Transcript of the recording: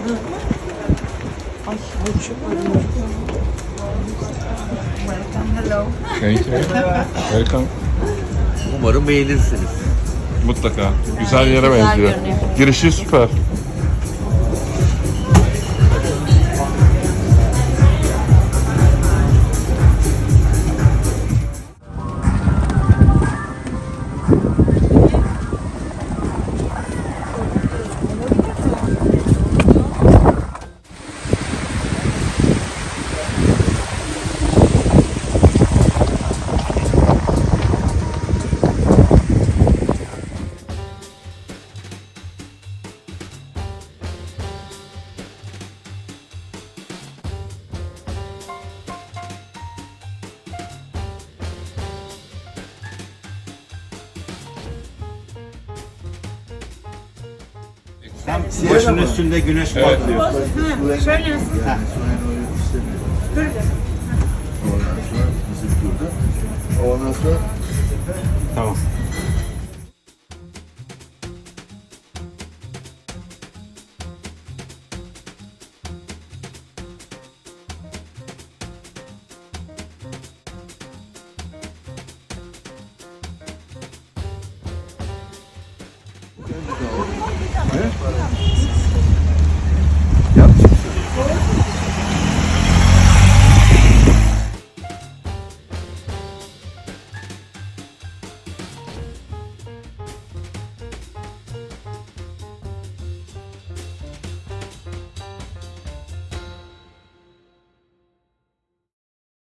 Ay, ay çok acıyor. Hello. Thank you. Welcome. Umarım beğenirsiniz. Mutlaka. Güzel yere benziyor. Girişi süper. Tam başın üstünde güneş patlıyor. Şöyle. Nasıl? Ondan Yeah.